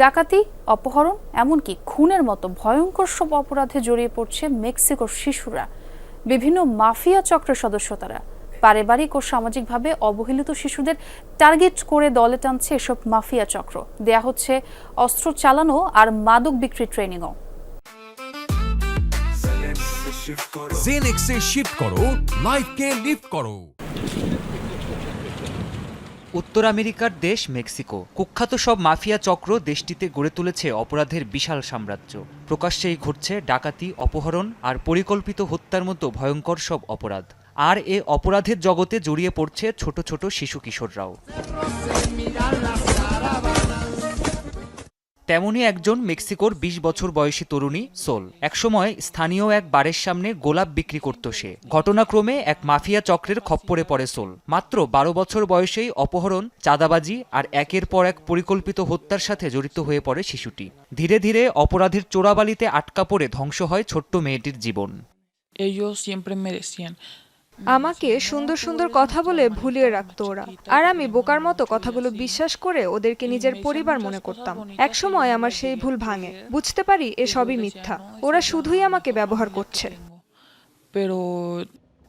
ডাকাতি, অপহরণ, এমনকি খুনের মতো ভয়ঙ্কর সব অপরাধে জড়িয়ে পড়ছে মেক্সিকোর শিশুরা। বিভিন্ন মাফিয়া চক্রের সদস্য তারা। পারিবারিক ও সামাজিকভাবে অবহেলিত শিশুদের টার্গেট করে দলে টানছে এসব মাফিয়া চক্র। দেয়া হচ্ছে অস্ত্র চালানো আর মাদক বিক্রি ট্রেনিংও। জেনেক্সে শিফট করো। লাইফকে লিফট করো। উত্তর আমেরিকার দেশ মেক্সিকো। কুখ্যাত সব মাফিয়া চক্র দেশটিতে গড়ে তুলেছে অপরাধের বিশাল সাম্রাজ্য। প্রকাশ্যেই ঘটছে ডাকাতি, অপহরণ আর পরিকল্পিত হত্যার মতো ভয়ঙ্কর সব অপরাধ। আর এ অপরাধের জগতে জড়িয়ে পড়ছে ছোট ছোট শিশু কিশোররাও। তেমনই একজন মেক্সিকোর ২০ বছর বয়সী তরুণী সোল। একসময় স্থানীয় এক বারের সামনে গোলাপ বিক্রি করত সে। ঘটনাক্রমে এক মাফিয়া চক্রের খপ্পরে পড়ে সোল। মাত্র বারো বছর বয়সেই অপহরণ, চাঁদাবাজি আর একের পর এক পরিকল্পিত হত্যার সাথে জড়িত হয়ে পড়ে শিশুটি। ধীরে ধীরে অপরাধের চোরাবালিতে আটকা পড়ে ধ্বংস হয় ছোট্ট মেয়েটির জীবন। আমাকে সুন্দর সুন্দর কথা বলে ভুলিয়ে রাখতো ওরা। আর আমি বোকার মতো কথাগুলো বিশ্বাস করে ওদেরকে নিজের পরিবার মনে করতাম। একসময় আমার সেই ভুল ভাঙে। বুঝতে পারি এসবই মিথ্যা। ওরা শুধুই আমাকে ব্যবহার করছে।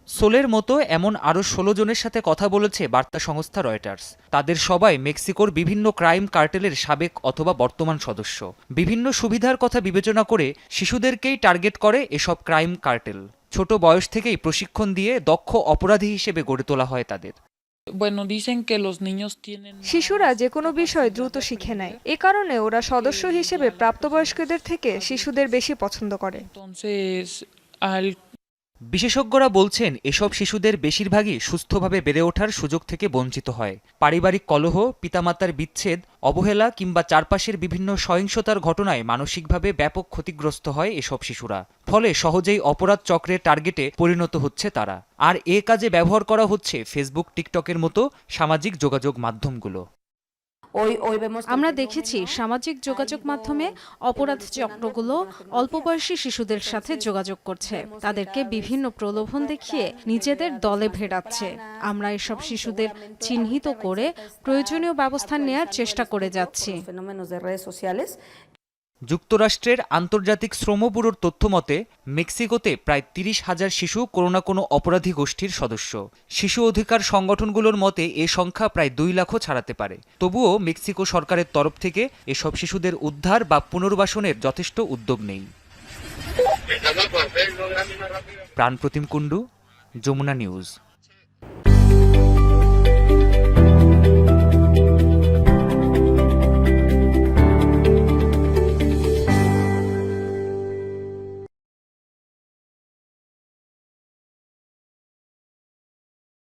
সোলের মতো এমন আরও ষোলো জনের সাথে কথা বলেছে বার্তা সংস্থা রয়টার্স। তাদের সবাই মেক্সিকোর বিভিন্ন ক্রাইম কার্টেলের সাবেক অথবা বর্তমান সদস্য। বিভিন্ন সুবিধার কথা বিবেচনা করে শিশুদেরকেই টার্গেট করে এসব ক্রাইম কার্টেল। ছোট বয়স থেকেই প্রশিক্ষণ দিয়ে দক্ষ অপরাধী হিসেবে গড়ে তোলা হয় তাদের। Bueno, dicen que los niños শিশুরা যে কোনো বিষয় দ্রুত শিখে নেয়। এ কারণে ওরা সদস্য হিসেবে প্রাপ্তবয়স্কদের থেকে শিশুদের বেশি পছন্দ করে। বিশেষজ্ঞরা বলছেন, এসব শিশুদের বেশিরভাগই সুস্থভাবে বেড়ে ওঠার সুযোগ থেকে বঞ্চিত হয়। পারিবারিক কলহ, পিতামাতার বিচ্ছেদ, অবহেলা কিংবা চারপাশের বিভিন্ন সহিংসতার ঘটনায় মানসিকভাবে ব্যাপক ক্ষতিগ্রস্ত হয় এসব শিশুরা। ফলে সহজেই অপরাধ চক্রের টার্গেটে পরিণত হচ্ছে তারা। আর এ কাজে ব্যবহার করা হচ্ছে ফেসবুক টিকটকের মতো সামাজিক যোগাযোগ মাধ্যমগুলো। আমরা দেখেছি সামাজিক যোগাযোগ মাধ্যমে অপরাধ চক্রগুলো অল্প বয়সী শিশুদের সাথে যোগাযোগ করছে। তাদেরকে বিভিন্ন প্রলোভন দেখিয়ে নিজেদের দলে ভেড়াচ্ছে। আমরা এসব শিশুদের চিহ্নিত করে প্রয়োজনীয় ব্যবস্থা নেয়ার চেষ্টা করে যাচ্ছি। যুক্তরাষ্ট্রের আন্তর্জাতিক শ্রম ব্যুরোর তথ্য মতে, মেক্সিকোতে প্রায় তিরিশ হাজার শিশু কোনো না কোনো অপরাধী গোষ্ঠীর সদস্য। শিশু অধিকার সংগঠনগুলোর মতে, এ সংখ্যা প্রায় দুই লাখও ছাড়াতে পারে। তবুও মেক্সিকো সরকারের তরফ থেকে এসব শিশুদের উদ্ধার বা পুনর্বাসনের যথেষ্ট উদ্যোগ নেই। প্রাণপ্রতিম কুণ্ডু, যমুনা নিউজ।